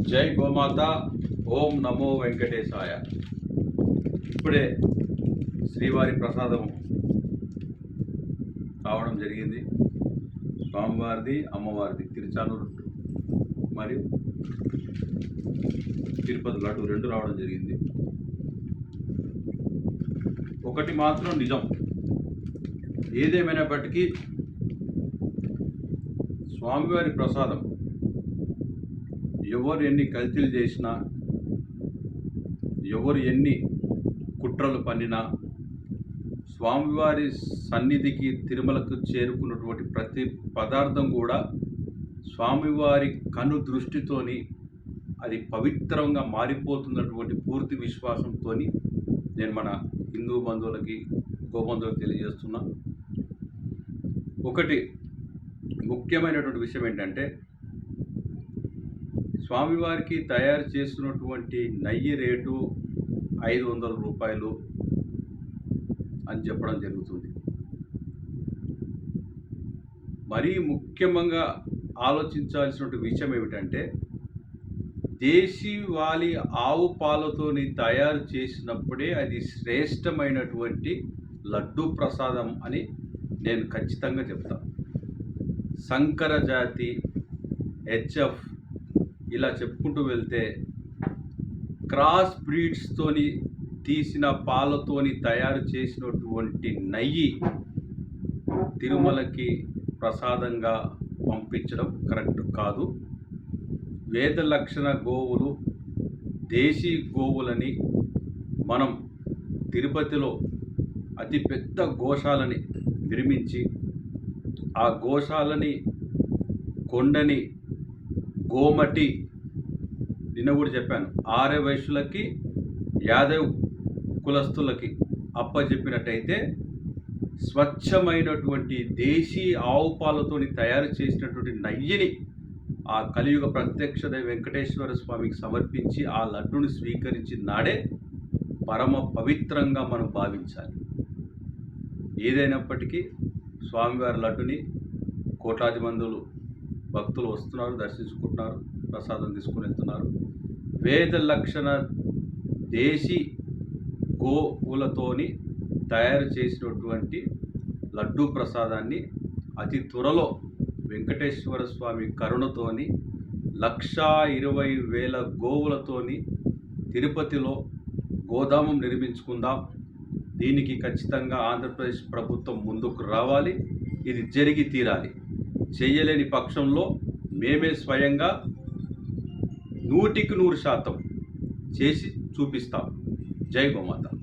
జై గోమాత ఓం నమో వెంకటేశాయ. ఇప్పుడే శ్రీవారి ప్రసాదం కావడం జరిగింది. స్వామివారిది అమ్మవారిది తిరుచానూరు మరియు తిరుపతి లడ్డు రెండు రావడం జరిగింది. ఒకటి మాత్రం నిజం. ఏదేమైనప్పటికీ స్వామివారి ప్రసాదం ఎవరు ఎన్ని కల్తీలు చేసినా ఎవరు ఎన్ని కుట్రలు పన్నినా స్వామివారి సన్నిధికి తిరుమలకు చేరుకున్నటువంటి ప్రతి పదార్థం కూడా స్వామివారి కను దృష్టితోని అది పవిత్రంగా మారిపోతున్నటువంటి పూర్తి విశ్వాసంతో నేను మన హిందూ బంధువులకి గోబంధువులకు తెలియజేస్తున్నా. ఒకటి ముఖ్యమైనటువంటి విషయం ఏంటంటే స్వామివారికి తయారు చేసినటువంటి నెయ్యి రేటు ఐదు వందల రూపాయలు అని చెప్పడం జరుగుతుంది. మరీ ముఖ్యంగా ఆలోచించాల్సినటువంటి విషయం ఏమిటంటే దేశీవాలి ఆవు పాలతోని తయారు చేసినప్పుడే అది శ్రేష్టమైనటువంటి లడ్డు ప్రసాదం అని నేను ఖచ్చితంగా చెప్తాను సంకర జాతి హెచ్ఎఫ్ ఇలా చెప్పుకుంటూ వెళ్తే క్రాస్ బ్రీడ్స్తోని తీసిన పాలతోని తయారు చేసినటువంటి నెయ్యి తిరుమలకి ప్రసాదంగా పంపించడం కరెక్ట్ కాదు. వేద లక్షణ గోవులు దేశీ గోవులని మనం తిరుపతిలో అతి పెద్ద గోశాలని నిర్మించి ఆ గోశాలని కొండని గోమటి నిన్న కూడా చెప్పాను. ఆరే వైశ్యులకి యాదవ్ కులస్తులకి అప్పచెప్పినట్టయితే స్వచ్ఛమైనటువంటి దేశీ ఆవు పాలతోని తయారు చేసినటువంటి నయ్యిని ఆ కలియుగ ప్రత్యక్ష వెంకటేశ్వర స్వామికి సమర్పించి ఆ లడ్డుని స్వీకరించిన నాడే పరమ పవిత్రంగా మనం భావించాలి. ఏదైనప్పటికీ స్వామివారి లడ్డుని కోట్లాది మందులు భక్తులు వస్తున్నారు దర్శించుకుంటున్నారు ప్రసాదం తీసుకుని వెళ్తున్నారు. వేద లక్షణ దేశీ గోవులతోని తయారు చేసినటువంటి లడ్డూ ప్రసాదాన్ని అతి త్వరలో వెంకటేశ్వర స్వామి కరుణతోని లక్షా ఇరవై వేల గోవులతోని తిరుపతిలో గోదామం నిర్మించుకుందాం. దీనికి ఖచ్చితంగా ఆంధ్రప్రదేశ్ ప్రభుత్వం ముందుకు రావాలి. ఇది జరిగి తీరాలి. చేయలేని పక్షంలో మేమే స్వయంగా నూటికి నూరు శాతం చేసి చూపిస్తాం. జై గోమాత.